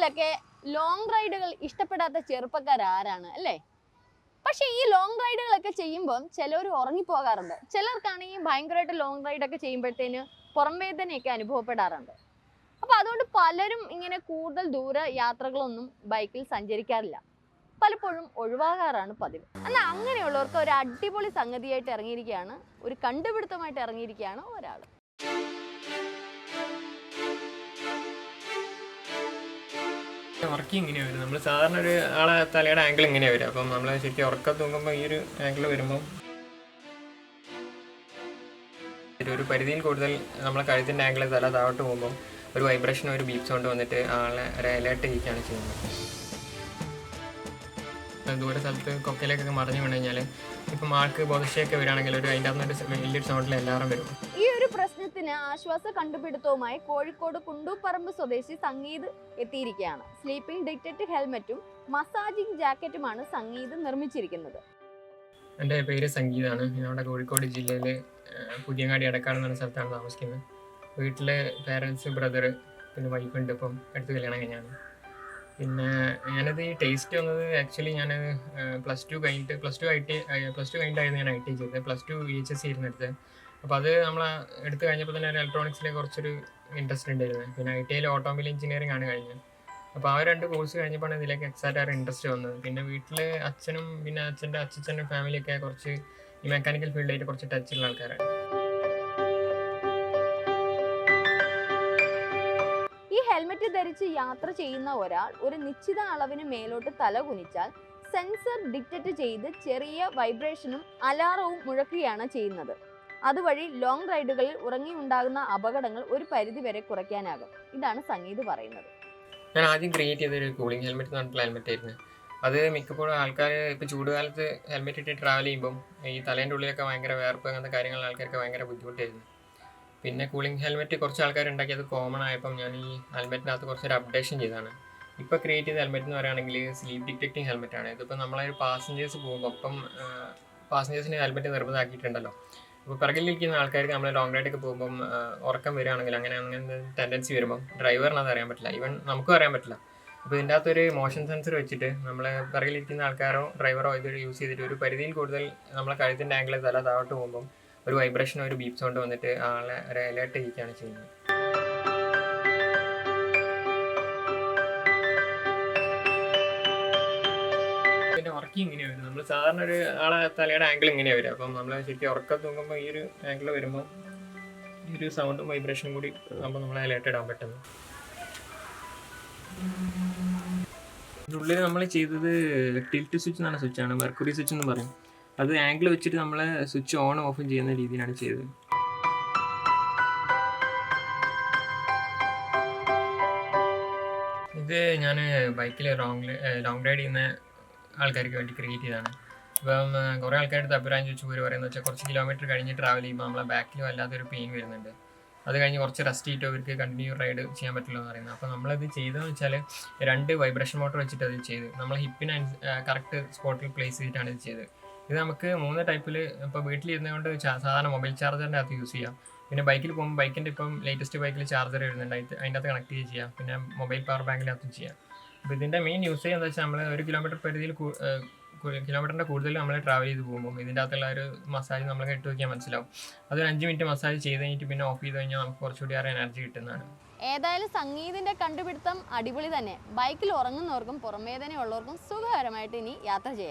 ബൈക്കുകളിലൊക്കെ long റൈഡുകൾ ഇഷ്ടപ്പെടാത്ത ചെറുപ്പക്കാർ ആരാണ് അല്ലേ? പക്ഷെ ഈ ലോങ് റൈഡുകളൊക്കെ ചെയ്യുമ്പോൾ ചിലർ ഉറങ്ങിപ്പോകാറുണ്ട്. ചിലർക്കാണെങ്കിൽ ഭയങ്കരമായിട്ട് ലോങ് റൈഡൊക്കെ ചെയ്യുമ്പോഴത്തേന് പുറം വേദനയൊക്കെ അനുഭവപ്പെടാറുണ്ട്. അപ്പോൾ അതുകൊണ്ട് പലരും ഇങ്ങനെ കൂടുതൽ ദൂര യാത്രകളൊന്നും ബൈക്കിൽ സഞ്ചരിക്കാറില്ല. പലപ്പോഴും ഒഴിവാകാറാണ് പതിവ്. എന്നാൽ അങ്ങനെയുള്ളവർക്ക് ഒരു അടിപൊളി സംഗതിയായിട്ട് ഇറങ്ങിയിരിക്കുകയാണ്. ഒരു കണ്ടുപിടുത്തമായിട്ട് ഇറങ്ങിയിരിക്കുകയാണ് ഒരാൾ ഉറക്കി ഇങ്ങനെ വരും നമ്മൾ സാധാരണ ഒരു ആളെ തലയുടെ ആംഗിൾ ഇങ്ങനെ വരും അപ്പം നമ്മൾ ശരിക്കും ഉറക്കം തൂങ്ങുമ്പോൾ ഈ ഒരു ആംഗിൾ വരുമ്പോൾ ഒരു- പരിധിയിൽ കൂടുതൽ നമ്മളെ കഴുത്തിന്റെ ആംഗിൾ തല താഴോട്ട് പോകുമ്പോൾ ഒരു വൈബ്രേഷൻ ഒരു ബീപ്സ് സൗണ്ട് വന്നിട്ട് ആളെ ഒരു അലേർട്ട് ചെയ്യിക്കുകയാണ് ചെയ്യുന്നത്. ദൂര സ്ഥലത്ത് കൊക്കയിലേക്കൊക്കെ മറിഞ്ഞു വീണ് കഴിഞ്ഞാൽ ഇപ്പം ആൾക്ക് ബോധശയൊക്കെ വരികയാണെങ്കിൽ ഒരു അതിന്റെ അകത്ത് വലിയൊരു സൗണ്ടിൽ എല്ലാവരും വരും. ഈ ഒരു പ്രശ്നത്തിന് ആശ്വാസ കണ്ടുപിടുത്തവുമായി കോഴിക്കോട് കുണ്ടൂപ്പറമ്പ് സ്വദേശി സംഗീത് എത്തിയിരിക്കുകയാണ്. സ്ലീപ്പിംഗ് ഡിറ്റക്റ്റ് ഹെൽമെറ്റും മസാജിംഗ് ജാക്കറ്റുമാണ് സംഗീത് നിർമ്മിച്ചിരിക്കുന്നത്. എന്റെ പേര് സംഗീതാണ്. അവിടെ കോഴിക്കോട് ജില്ലയിലെ പുതിയങ്ങാടി അടക്കാട് എന്ന സ്ഥലത്താണ് താമസിക്കുന്നത്. വീട്ടിലെ പേരൻസ് ബ്രദർ പിന്നെ വൈഫുണ്ട് ഇപ്പം അടുത്ത് കല്യാണം കഴിഞ്ഞാണ്. പിന്നെ ഞാനത് ഈ ടേസ്റ്റ് വന്നത് ആക്ച്വലി ഞാൻ പ്ലസ് ടു കഴിഞ്ഞിട്ട് plus two I T plus two കഴിഞ്ഞിട്ടായിരുന്നു ഞാൻ ഐ ടി ചെയ്തത്. Plus two V H S ആയിരുന്നു എടുത്തത്. അപ്പോൾ അത് നമ്മൾ എടുത്തു കഴിഞ്ഞപ്പോൾ തന്നെ ഇലക്ട്രോണിക്സിലെ കുറച്ചൊരു ഇൻട്രസ്റ്റ് ഉണ്ടായിരുന്നു. പിന്നെ ഐ ടി ഐയിൽ ഓട്ടോമൊബൈൽ എഞ്ചിനീയറിംഗ് ആണ് കഴിഞ്ഞത്. അപ്പോൾ ആ രണ്ട് കോഴ്സ് കഴിഞ്ഞപ്പോഴാണ് ഇതിലേക്ക് എക്സാക്റ്റ് ആയിട്ട് ഇൻട്രസ്റ്റ് വന്നത്. പിന്നെ വീട്ടിൽ അച്ഛനും പിന്നെ അച്ഛന്റെ അച്ഛന്റെ ഫാമിലിയൊക്കെ കുറച്ച് ഈ മെക്കാനിക്കൽ ഫീൽഡായിട്ട് കുറച്ച് ടച്ചുള്ള ആൾക്കാരാണ്. ഹെൽമറ്റ് ധരിച്ച് യാത്ര ചെയ്യുന്ന ഒരാൾ ഒരു നിശ്ചിത അളവിന് മേലോട്ട് തല കുനിച്ചാൽ സെൻസർ ഡിറ്റക്ട് ചെയ്ത് ചെറിയ വൈബ്രേഷനും അലാറവും മുഴക്കുകയാണ് ചെയ്യുന്നത്. അതുവഴി ലോങ് റൈഡുകളിൽ ഉറങ്ങിയുണ്ടാകുന്ന അപകടങ്ങൾ ഒരു പരിധിവരെ കുറയ്ക്കാനാകും. ഇതാണ് സംഗീത് പറയുന്നത്. ഞാൻ ആദ്യം ക്രിയേറ്റ് ചെയ്തൊരു കൂളിംഗ് ഹെൽമെറ്റ് എന്ന് പറഞ്ഞിട്ടുള്ള ഹെൽമെറ്റ് ആയിരുന്നു. അത് മിക്കപ്പോഴും ആൾക്കാർ ഇപ്പോൾ ചൂടുകാലത്ത് ഹെൽമെറ്റ് ഇട്ട് ട്രാവൽ ചെയ്യുമ്പം ഈ തലേന്റെ ഉള്ളിലൊക്കെ ഭയങ്കര വേർപ്പ് അങ്ങനത്തെ കാര്യങ്ങൾ ആൾക്കാർക്ക് ഭയങ്കര ബുദ്ധിമുട്ടായിരുന്നു. പിന്നെ കൂളിംഗ് ഹെൽമെറ്റ് കുറച്ച് ആൾക്കാർ ഉണ്ടാക്കി അത് കോമൺ ആയപ്പം ഞാൻ ഈ ഹെൽമെറ്റിനകത്ത് കുറച്ചൊരു അപ്ഡേഷൻ ചെയ്താണ് ഇപ്പോൾ ക്രിയേറ്റ് ചെയ്ത ഹെൽമെറ്റ് എന്ന് പറയുകയാണെങ്കിൽ സ്ലീപ്പ് ഡിറ്റക്റ്റിംഗ് ഹെൽമെറ്റ് ആണ്. ഇതിപ്പോൾ നമ്മളൊരു പാസഞ്ചേഴ്സ് പോകുമ്പോൾ അപ്പം പാസഞ്ചേഴ്സിന് ഹെൽമെറ്റ് നിർബന്ധമാക്കിയിട്ടുണ്ടല്ലോ അപ്പോൾ പിറകിലിരിക്കുന്ന ആൾക്കാർക്ക് നമ്മൾ ലോങ് റൈഡൊക്കെ പോകുമ്പം ഉറക്കം വരികയാണെങ്കിൽ അങ്ങനെ അങ്ങനെ ടെൻഡൻസി വരുമ്പം ഡ്രൈവറിന് അറിയാൻ പറ്റില്ല. ഈവൻ നമുക്കും അറിയാൻ പറ്റില്ല. അപ്പോൾ ഇതിന്റെ അകത്തൊരു മോഷൻ സെൻസർ വെച്ചിട്ട് നമ്മൾ പിറകിലിരിക്കുന്ന ആൾക്കാരോ ഡ്രൈവറോ ഇത് യൂസ് ചെയ്തിട്ട് ഒരു പരിധിയിൽ കൂടുതൽ നമ്മളെ കഴുത്തിന്റെ ആംഗിൾ തല താഴോട്ട് പോകുമ്പം ഒരു വൈബ്രേഷൻ ഒരു ബീപ്പ് സൗണ്ട് വന്നിട്ട് ആളെ ഒരു അലേർട്ട് ചെയ്യിക്കുകയാണ് ചെയ്യുന്നത്. പിന്നെ ഉറക്കി ഇങ്ങനെയാണ് വരും. നമ്മൾ സാധാരണ ഒരു ആളെ തലയുടെ ആംഗിൾ ഇങ്ങനെയാണ് വരും. അപ്പം നമ്മൾ ശരിക്കും ഉറക്കം തൂങ്ങുമ്പോൾ ഈ ഒരു ആംഗിൾ വരുമ്പോൾ ഈ ഒരു സൗണ്ടും വൈബ്രേഷനും കൂടി ആകുമ്പോൾ നമ്മളെ അലേർട്ട് ഇടാൻ പറ്റുന്നു. ഇതിനുള്ളിൽ നമ്മൾ ചെയ്തത് ടിൽറ്റ് സ്വിച്ച് എന്നാണ് ആണ്. മെർക്കുറി സ്വിച്ച് എന്ന് പറയും. അത് ആംഗിൾ വെച്ചിട്ട് നമ്മൾ സ്വിച്ച് ഓൺ ഓഫും ചെയ്യുന്ന രീതിയിലാണ് ചെയ്തത്. ഇത് ഞാൻ ബൈക്കിൽ ലോങ് ലോങ് റൈഡ് ചെയ്യുന്ന ആൾക്കാർക്ക് വേണ്ടി ക്രിയേറ്റ് ചെയ്തതാണ്. ഇപ്പം കുറെ ആൾക്കാരുടെ അഭിപ്രായം ചോദിച്ചു പോയി പറയുന്നത് വെച്ചാൽ കുറച്ച് കിലോമീറ്റർ കഴിഞ്ഞ് ട്രാവൽ ചെയ്യുമ്പോൾ നമ്മളെ ബാക്കിൽ വല്ലാത്തൊരു പെയിൻ വരുന്നുണ്ട്. അത് കഴിഞ്ഞ് കുറച്ച് റെസ്റ്റ് ചെയ്തിട്ട് അവർക്ക് കണ്ടിന്യൂ റൈഡ് ചെയ്യാൻ പറ്റില്ല എന്ന് പറയുന്നത്. അപ്പോൾ നമ്മളത് ചെയ്തതെന്ന് വെച്ചാൽ രണ്ട് വൈബ്രേഷൻ മോട്ടർ വെച്ചിട്ട് അത് ചെയ്ത് നമ്മൾ ഹിപ്പിന് കറക്റ്റ് സ്പോട്ടിൽ പ്ലേസ് ചെയ്തിട്ടാണ് ഇത് ചെയ്തത്. ഇത് നമുക്ക് മൂന്ന് ടൈപ്പിൽ ഇപ്പോൾ വീട്ടിലിരുന്നുകൊണ്ട് സാധാരണ മൊബൈൽ ചാർജറിന്റെ അകത്ത് യൂസ് ചെയ്യാം. പിന്നെ ബൈക്കിൽ പോകുമ്പോൾ ബൈക്കിന്റെ ഇപ്പം ലേറ്റസ്റ്റ് ബൈക്കിൽ ചാർജർ വരുന്നുണ്ട്. അതിന്റെ അകത്ത് കണക്ട് ചെയ്ത് ചെയ്യാം. പിന്നെ മൊബൈൽ പവർ ബാങ്കിനകത്തും ചെയ്യാം. അപ്പോൾ ഇതിന്റെ മെയിൻ യൂസ് ചെയ്യുന്നത് വെച്ചാൽ നമ്മൾ ഒരു കിലോമീറ്റർ പരിധിയിൽ കിലോമീറ്ററിന്റെ കൂടുതൽ നമ്മൾ ട്രാവൽ ചെയ്ത് പോകുമ്പോൾ ഇതിന്റെ അകത്തുള്ള ഒരു മസാജ് നമ്മൾ കേട്ട് നോക്കിയാൽ മനസ്സിലാവും. അതൊരു അഞ്ച് മിനിറ്റ് മസാജ് ചെയ്ത് കഴിഞ്ഞിട്ട് പിന്നെ ഓഫ് ചെയ്ത് കഴിഞ്ഞാൽ നമുക്ക് കുറച്ചുകൂടി ആ എനർജി കിട്ടുന്നതാണ്. ഏതായാലും സംഗീതിന്റെ കണ്ടുപിടുത്തം അടിപൊളി തന്നെ. ബൈക്കിൽ ഉറങ്ങുന്നവർക്കും പുറംവേദന ഉള്ളവർക്കും സുഖകരമായിട്ട് ഇനി യാത്ര ചെയ്യാം.